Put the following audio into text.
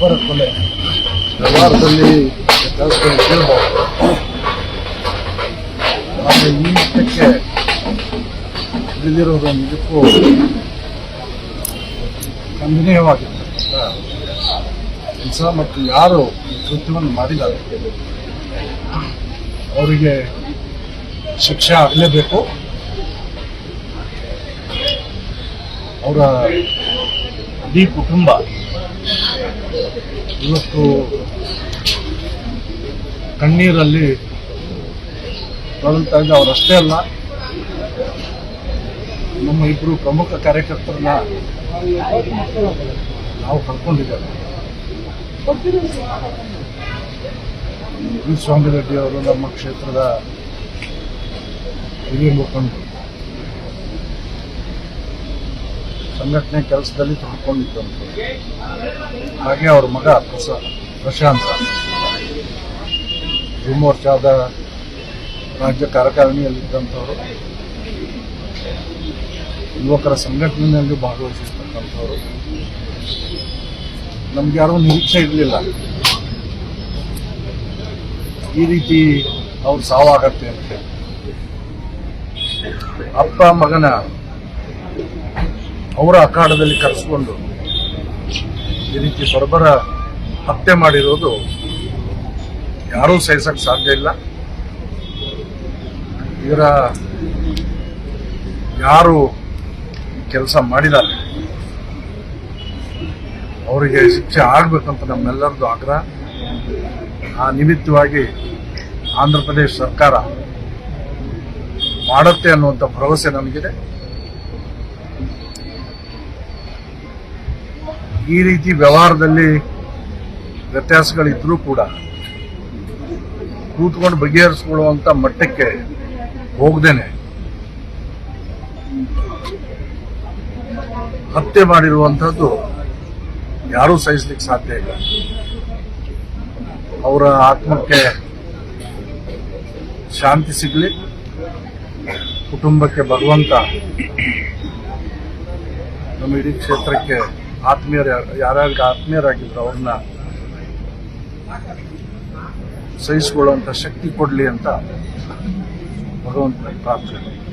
ಒಬ್ಬರ ಕೊಲೆ ವ್ಯವಹಾರದಲ್ಲಿ ಕೇಳಬಹುದು ಆದರೆ ಈ ಮಟ್ಟಕ್ಕೆ ತಿಳಿದಿರುವುದು ನಿಜಕ್ಕೂ ಖಂಡನೀಯವಾಗಿರ್ತಕ್ಕಂಥ ಕೆಲಸ ಮತ್ತು ಯಾರು ಈ ಕೃತ್ಯವನ್ನು ಮಾಡಿದ್ದಾರೆ? ಅವರಿಗೆ ಶಿಕ್ಷೆ ಆಗಲೇಬೇಕು. ಅವರ ಇಡೀ ಕುಟುಂಬ ಇವತ್ತು ಕಣ್ಣೀರಲ್ಲಿ ತೊಳಲ್ತಾ ಇದ್ದ ಅವರಷ್ಟೇ ಅಲ್ಲ, ನಮ್ಮ ಇಬ್ಬರು ಪ್ರಮುಖ ಕಾರ್ಯಕರ್ತರನ್ನ ನಾವು ಕಳ್ಕೊಂಡಿದ್ದೇವೆ ವಿ. ಸ್ವಾಮಿ ರೆಡ್ಡಿ ಅವರು ನಮ್ಮ ಕ್ಷೇತ್ರದ ಹಿರಿಯ ಮುಖಂಡರು. ಸಂಘಟನೆ ಕೆಲಸದಲ್ಲಿ ತೊಡ್ಕೊಂಡಿದ್ದಂಥ ಹಾಗೆ ಅವ್ರ ಮಗ ಪ್ರಸ ಪ್ರಶಾಂತ. ಯುವ ಮೋರ್ಚಾದ ರಾಜ್ಯ ಕಾರ್ಯಕಾರಿಣಿಯಲ್ಲಿದ್ದಂಥವ್ರು. ಯುವಕರ ಸಂಘಟನೆಯಲ್ಲಿ ಭಾಗವಹಿಸಿರ್ತಕ್ಕಂಥವ್ರು. ನಮ್ಗೆ ಯಾರೂ ನಿರೀಕ್ಷೆ ಇರಲಿಲ್ಲ. ಈ ರೀತಿ ಅವ್ರು ಸಾವಾಗತ್ತೆ ಅಂತ ಅಪ್ಪ, ಮಗನ ಅವರ ಅಖಾಡದಲ್ಲಿ ಕರೆಸ್ಕೊಂಡು ಈ ರೀತಿ ಬರಬರ ಹತ್ಯೆ ಮಾಡಿರೋದು ಯಾರೂ ಸಹಿಸಕ್ಕೆ ಸಾಧ್ಯ ಇಲ್ಲ. ಇವರ ಯಾರು ಕೆಲಸ ಮಾಡಿದ್ದಾರೆ? ಅವರಿಗೆ ಶಿಕ್ಷೆ ಆಗಬೇಕಂತ ನಮ್ಮೆಲ್ಲರದ್ದು ಆಗ್ರಹ. ಆ ನಿಮಿತ್ತವಾಗಿ ಆಂಧ್ರ ಪ್ರದೇಶ ಸರ್ಕಾರ ಮಾಡುತ್ತೆ ಅನ್ನುವಂಥ ಭರವಸೆ ನನಗಿದೆ. ಈ ರೀತಿ ವ್ಯವಹಾರದಲ್ಲಿ ವ್ಯತ್ಯಾಸಗಳಿದ್ರೂ ಕೂಡ ಕೂತ್ಕೊಂಡು ಬಗೆಹರಿಸ್ಕೊಳ್ಳುವಂಥ ಮಟ್ಟಕ್ಕೆ ಹೋಗದೇನೆ. ಹತ್ಯೆ ಮಾಡಿರುವಂಥದ್ದು ಯಾರೂ ಸಹಿಸ್ಲಿಕ್ಕೆ ಸಾಧ್ಯ ಇಲ್ಲ. ಅವರ ಆತ್ಮಕ್ಕೆ ಶಾಂತಿ ಸಿಗಲಿ, ಕುಟುಂಬಕ್ಕೆ ಭಗವಂತ ನಮ್ಮ ಇಡೀ ಕ್ಷೇತ್ರಕ್ಕೆ ಆತ್ಮೀಯರ ಯಾರ್ಯಾರಿಗೆ ಆತ್ಮೀಯರಾಗಿದ್ರು ಅವ್ರನ್ನ ಸಹಿಸಿಕೊಳ್ಳುವಂತ ಶಕ್ತಿ ಕೊಡಲಿ ಅಂತ ಭಗವಂತನ ಪ್ರಾರ್ಥನೆ.